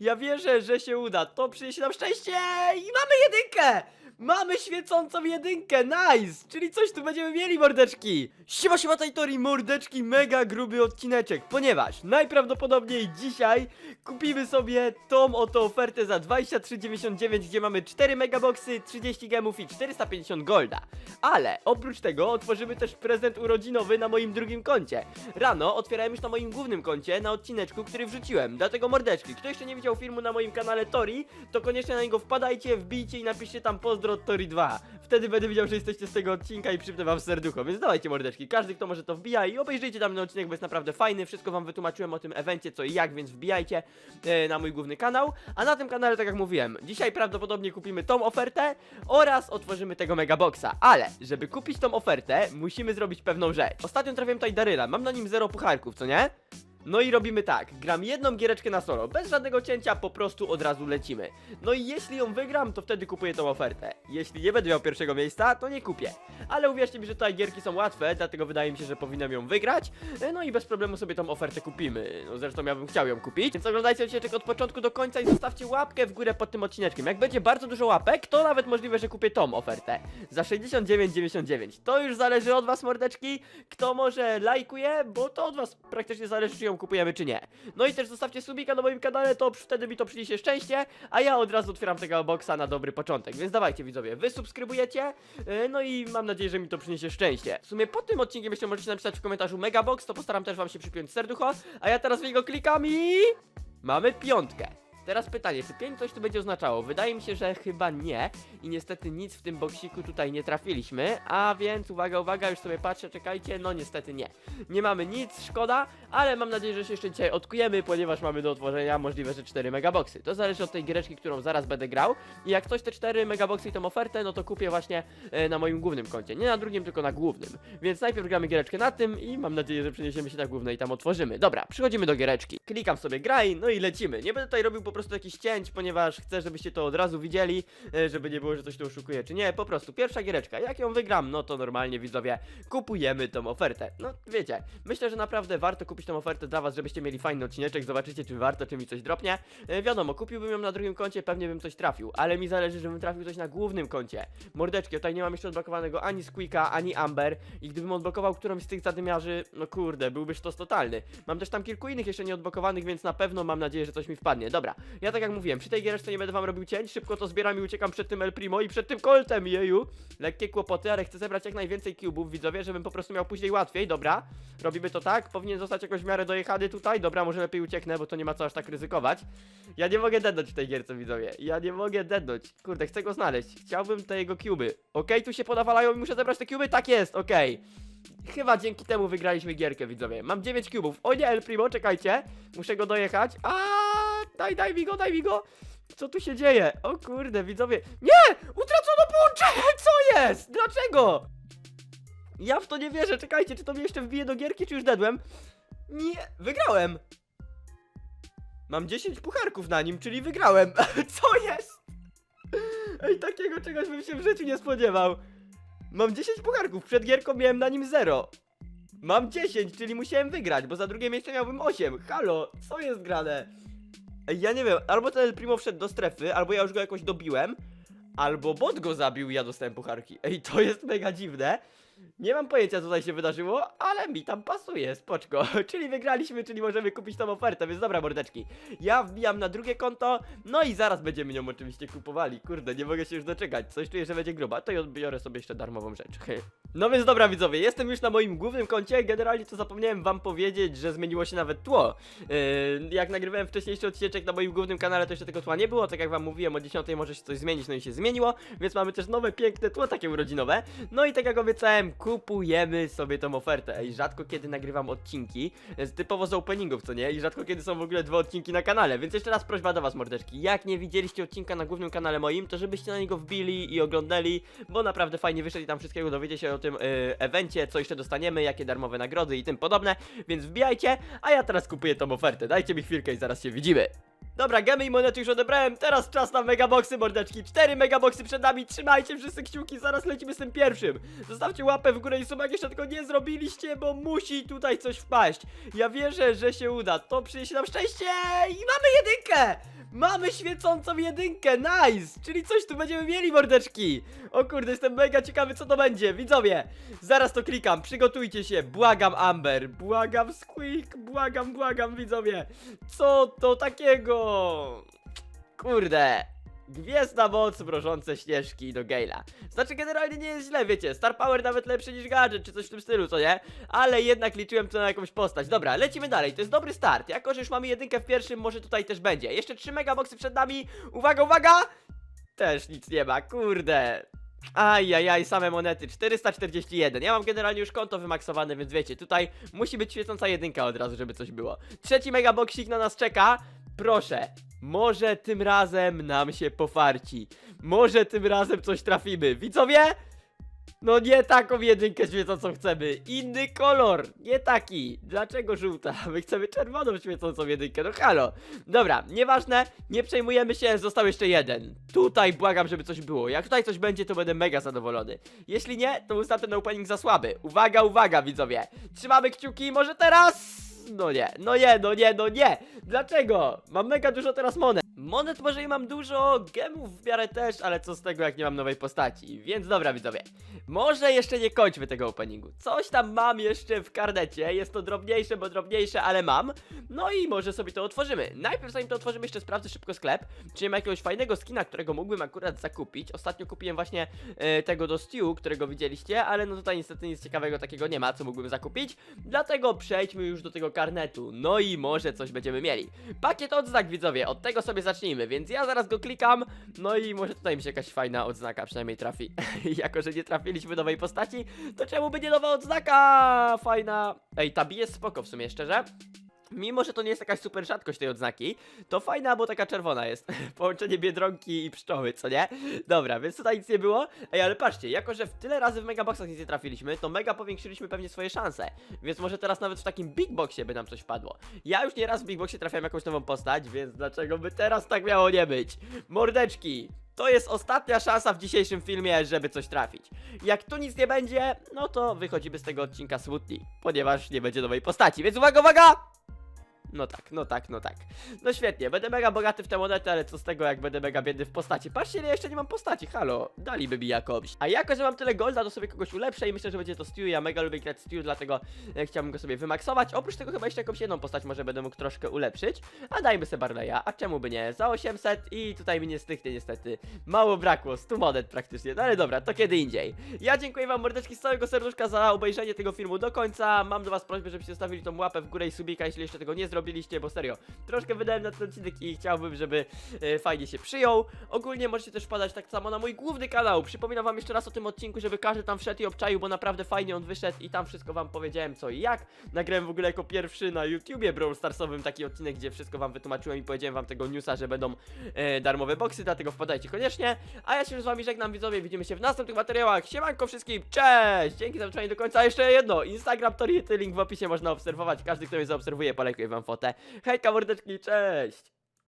Ja wierzę, że się uda. To przyniesie nam szczęście i mamy jedynkę! Mamy świecącą jedynkę, nice! Czyli coś tu będziemy mieli, mordeczki! Siema, siema, Tajtori, mordeczki, mega gruby odcineczek, ponieważ najprawdopodobniej dzisiaj kupimy sobie tą oto ofertę za 23,99, gdzie mamy 4 megaboxy, 30 gemów i 450 golda. Ale oprócz tego otworzymy też prezent urodzinowy na moim drugim koncie. Rano otwierałem już na moim głównym koncie, na odcineczku, który wrzuciłem. Dlatego mordeczki, kto jeszcze nie widział filmu na moim kanale Tori, to koniecznie na niego wpadajcie, wbijcie i napiszcie tam pozdro od Tori 2. Wtedy będę wiedział, że jesteście z tego odcinka i przypnę wam serducho, więc dawajcie mordeczki. Każdy, kto może to wbija i obejrzyjcie tam ten odcinek, bo jest naprawdę fajny. Wszystko wam wytłumaczyłem o tym evencie, co i jak, więc wbijajcie e, na mój główny kanał. A na tym kanale, tak jak mówiłem, dzisiaj prawdopodobnie kupimy tą ofertę oraz otworzymy tego megaboxa. Ale, żeby kupić tą ofertę, musimy zrobić pewną rzecz. Ostatnio trafiłem tutaj Daryla, mam na nim zero pucharków, co nie? No i robimy tak, gram jedną giereczkę na solo, bez żadnego cięcia, po prostu od razu lecimy. No i jeśli ją wygram, to wtedy kupuję tą ofertę. Jeśli nie będę miał pierwszego miejsca, to nie kupię. Ale uwierzcie mi, że tutaj gierki są łatwe, dlatego wydaje mi się, że powinienem ją wygrać. E, No i bez problemu sobie tą ofertę kupimy. No zresztą ja bym chciał ją kupić. Więc oglądajcie odcinek od początku do końca i zostawcie łapkę w górę pod tym odcineczkiem. Jak będzie bardzo dużo łapek, to nawet możliwe, że kupię tą ofertę. Za 69,99. To już zależy od was, mordeczki. Kto może lajkuje, bo to od was praktycznie zależy, czy ją kupujemy, czy nie. No i też zostawcie subika na moim kanale, to wtedy mi to przyniesie szczęście, a ja od razu otwieram tego boxa na dobry początek. Więc dawajcie widzowie, wy subskrybujecie, yy, no i mam nadzieję, że mi to przyniesie szczęście. W sumie pod tym odcinkiem jeszcze możecie napisać w komentarzu Megabox, to postaram też wam się przypiąć serducho, a ja teraz w niego klikam i... Mamy piątkę. Teraz pytanie, czy 5 coś tu będzie oznaczało? Wydaje mi się, że chyba nie i niestety nic w tym boksiku tutaj nie trafiliśmy, a więc uwaga, uwaga, już sobie patrzę, czekajcie, no niestety nie. Nie mamy nic, szkoda, ale mam nadzieję, że się jeszcze dzisiaj odkujemy, ponieważ mamy do otworzenia możliwe, że 4 megaboxy. To zależy od tej giereczki, którą zaraz będę grał i jak ktoś te 4 megaboxy i tą ofertę, no to kupię właśnie e, na moim głównym koncie. Nie na drugim, tylko na głównym. Więc najpierw gramy giereczkę na tym i mam nadzieję, że przeniesiemy się na główne i tam otworzymy. Dobra, przechodzimy do giereczki. Klikam sobie graj, no i lecimy. Nie będę tutaj robił po prostu jakichś cięć, ponieważ chcę, żebyście to od razu widzieli, e, żeby nie było, że coś tu oszukuje, czy nie. Po prostu pierwsza giereczka. Jak ją wygram, no to normalnie widzowie kupujemy tą ofertę. No wiecie, myślę, że naprawdę warto kupić tą ofertę dla was, żebyście mieli fajny odcineczek, zobaczycie, czy warto, czy mi coś dropnie. E, wiadomo, kupiłbym ją na drugim koncie, pewnie bym coś trafił, ale mi zależy, żebym trafił coś na głównym koncie. Mordeczki, tutaj nie mam jeszcze odblokowanego ani Squeaka, ani Amber i gdybym odblokował którąś z tych zadymiarzy, no kurde, byłby sztos totalny. Mam też tam kilku innych jeszcze nieodblokowanych, więc na pewno mam nadzieję, że coś mi wpadnie. Dobra, ja tak jak mówiłem, przy tej giereczce nie będę wam robił cięć, szybko to zbieram i uciekam przed tym El Primo i przed tym Coltem, jeju. Lekkie kłopoty, ale chcę zebrać jak najwięcej cubów, widzowie, żebym po prostu miał później łatwiej, dobra. Robimy to tak, powinien zostać jakoś w miarę dojechany tutaj, dobra, może lepiej ucieknę, bo to nie ma co aż tak ryzykować. Ja nie mogę dednąć w tej gierce, widzowie, ja nie mogę dednąć, kurde, chcę go znaleźć, chciałbym te jego cuby. Okej, tu się podawalają i muszę zebrać te cuby, tak jest, okej. Chyba dzięki temu wygraliśmy gierkę, widzowie. Mam 9 kubów. O nie, El Primo, czekajcie. Muszę go dojechać. A, daj, daj mi go, daj mi go. Co tu się dzieje? O kurde, widzowie. Nie! Utracono połączenie! Co jest? Dlaczego? Ja w to nie wierzę. Czekajcie, czy to mnie jeszcze wbije do gierki, czy już dedłem? Nie, wygrałem. Mam 10 pucharków na nim, czyli wygrałem. Co jest? Ej, takiego czegoś bym się w życiu nie spodziewał. Mam 10 pucharków, przed gierką miałem na nim 0. Mam 10, czyli musiałem wygrać, bo za drugie miejsce miałbym 8. Halo, co jest grane? Ja nie wiem, albo ten El Primo wszedł do strefy, albo ja już go jakoś dobiłem, albo bot go zabił i ja dostałem pucharki. Ej, to jest mega dziwne. Nie mam pojęcia, co tutaj się wydarzyło, ale mi tam pasuje, spoczko. czyli wygraliśmy, czyli możemy kupić tą ofertę, więc dobra, mordeczki. Ja wbijam na drugie konto, no i zaraz będziemy nią oczywiście kupowali. Kurde, nie mogę się już doczekać. Coś czuję, że będzie gruba. To ja odbiorę sobie jeszcze darmową rzecz. No więc dobra, widzowie, jestem już na moim głównym koncie. Generalnie to zapomniałem wam powiedzieć, że zmieniło się nawet tło. Yy, jak nagrywałem wcześniejszy odcinek na moim głównym kanale, to jeszcze tego tła nie było. Tak jak wam mówiłem, o 10 może się coś zmienić, no i się zmieniło. Więc mamy też nowe, piękne tło, takie urodzinowe. No i tak jak obiecałem, kupujemy sobie tą ofertę. Ej, rzadko kiedy nagrywam odcinki, e, typowo z openingów, co nie? I rzadko kiedy są w ogóle dwa odcinki na kanale, więc jeszcze raz prośba do was, mordeczki. Jak nie widzieliście odcinka na głównym kanale moim, to żebyście na niego wbili i oglądali, bo naprawdę fajnie wyszedł i tam wszystkiego dowiecie się o tym e, evencie, co jeszcze dostaniemy, jakie darmowe nagrody i tym podobne, więc wbijajcie, a ja teraz kupuję tą ofertę. Dajcie mi chwilkę i zaraz się widzimy. Dobra, gemy i monety już odebrałem, teraz czas na megaboxy, mordeczki. Cztery megaboxy przed nami, trzymajcie wszyscy kciuki, zaraz lecimy z tym pierwszym. Zostawcie łapę w górę i suba, jak jeszcze tego nie zrobiliście, bo musi tutaj coś wpaść. Ja wierzę, że się uda, to przyniesie nam szczęście i mamy jedynkę! Mamy świecącą jedynkę, nice! Czyli coś tu będziemy mieli, mordeczki! O kurde, jestem mega ciekawy, co to będzie, widzowie! Zaraz to klikam, przygotujcie się, błagam Amber, błagam Squeak, błagam, błagam, widzowie! Co to takiego? Kurde. Gwiezdna moc mrożące śnieżki do Gale'a. Znaczy generalnie nie jest źle, wiecie, Star Power nawet lepszy niż gadżet, czy coś w tym stylu, co nie? Ale jednak liczyłem tu na jakąś postać. Dobra, lecimy dalej, to jest dobry start. Jako, że już mamy jedynkę w pierwszym, może tutaj też będzie. Jeszcze trzy megaboxy przed nami. Uwaga, uwaga! Też nic nie ma, kurde. Ajajaj, same monety, 441. Ja mam generalnie już konto wymaksowane, więc wiecie, tutaj musi być świecąca jedynka od razu, żeby coś było. Trzeci megaboxik na nas czeka. Proszę, może tym razem nam się pofarci. Może tym razem coś trafimy. Widzowie? No nie taką jedynkę świecącą chcemy. Inny kolor. Nie taki. Dlaczego żółta? My chcemy czerwoną świecącą jedynkę. No halo. Dobra, nieważne. Nie przejmujemy się. Został jeszcze jeden. Tutaj błagam, żeby coś było. Jak tutaj coś będzie, to będę mega zadowolony. Jeśli nie, to uznam ten opening za słaby. Uwaga, uwaga, widzowie. Trzymamy kciuki. Może teraz... No nie, no nie, no nie, no nie! Dlaczego? Mam mega dużo teraz monet. Monet może i mam dużo, gemów w miarę też, ale co z tego jak nie mam nowej postaci. Więc dobra widzowie, może jeszcze nie kończmy tego openingu. Coś tam mam jeszcze w karnecie, jest to drobniejsze, bo drobniejsze, ale mam. No i może sobie to otworzymy. Najpierw zanim to otworzymy jeszcze sprawdzę szybko sklep, czy nie ma jakiegoś fajnego skina, którego mógłbym akurat zakupić. Ostatnio kupiłem właśnie e, tego do Stew, którego widzieliście, ale no tutaj niestety nic ciekawego takiego nie ma, co mógłbym zakupić. Dlatego przejdźmy już do tego karnetu. No i może coś będziemy mieli. Pakiet odznak widzowie, od tego sobie zacznijmy, więc ja zaraz go klikam. No i może tutaj mi się jakaś fajna odznaka przynajmniej trafi. jako, że nie trafiliśmy nowej postaci, to czemu by nie nowa odznaka? Fajna. Ej, ta bije spoko w sumie, szczerze. Mimo, że to nie jest jakaś super rzadkość tej odznaki, to fajna, bo taka czerwona jest. Połączenie biedronki i pszczoły, co nie? Dobra, więc tutaj nic nie było. Ej, ale patrzcie, jako że w tyle razy w megaboxach nic nie trafiliśmy, to mega powiększyliśmy pewnie swoje szanse. Więc może teraz nawet w takim big boxie by nam coś wpadło. Ja już nieraz w big boxie trafiałem jakąś nową postać, więc dlaczego by teraz tak miało nie być? Mordeczki! To jest ostatnia szansa w dzisiejszym filmie, żeby coś trafić. Jak tu nic nie będzie, no to wychodzimy z tego odcinka smutni, ponieważ nie będzie nowej postaci. Więc uwaga, uwaga! No tak, no tak, no tak. No świetnie, będę mega bogaty w te monety, ale co z tego, jak będę mega biedny w postaci? Patrzcie, ile jeszcze nie mam postaci, halo, daliby mi jakąś. A jako, że mam tyle golda, to sobie kogoś ulepszę i myślę, że będzie to Stew. Ja mega lubię grać Stew, dlatego e, chciałbym go sobie wymaksować. Oprócz tego chyba jeszcze jakąś jedną postać może będę mógł troszkę ulepszyć. A dajmy sobie Barleya, a czemu by nie? Za 800 i tutaj mi nie styknie niestety. Mało brakło, 100 monet praktycznie, no ale dobra, to kiedy indziej. Ja dziękuję wam mordeczki z całego serduszka za obejrzenie tego filmu do końca. Mam do was prośbę, żebyście zostawili tą łapę w górę i subika, jeśli jeszcze tego nie zrobiliście, bo serio, troszkę wydałem na ten odcinek i chciałbym, żeby e, fajnie się przyjął. Ogólnie możecie też wpadać tak samo na mój główny kanał. Przypominam wam jeszcze raz o tym odcinku, żeby każdy tam wszedł i obczaił, bo naprawdę fajnie on wyszedł i tam wszystko wam powiedziałem co i jak. Nagrałem w ogóle jako pierwszy na YouTubie Brawl Starsowym taki odcinek, gdzie wszystko wam wytłumaczyłem i powiedziałem wam tego newsa, że będą e, darmowe boxy, dlatego wpadajcie koniecznie. A ja się z wami żegnam widzowie, widzimy się w następnych materiałach. Siemanko wszystkim, cześć! Dzięki za zobaczenie do końca. A jeszcze jedno, Instagram Toriety, link w opisie można obserwować. Każdy, kto mnie zaobserwuje, polajkuje wam fotę. Hejka mordeczki, cześć!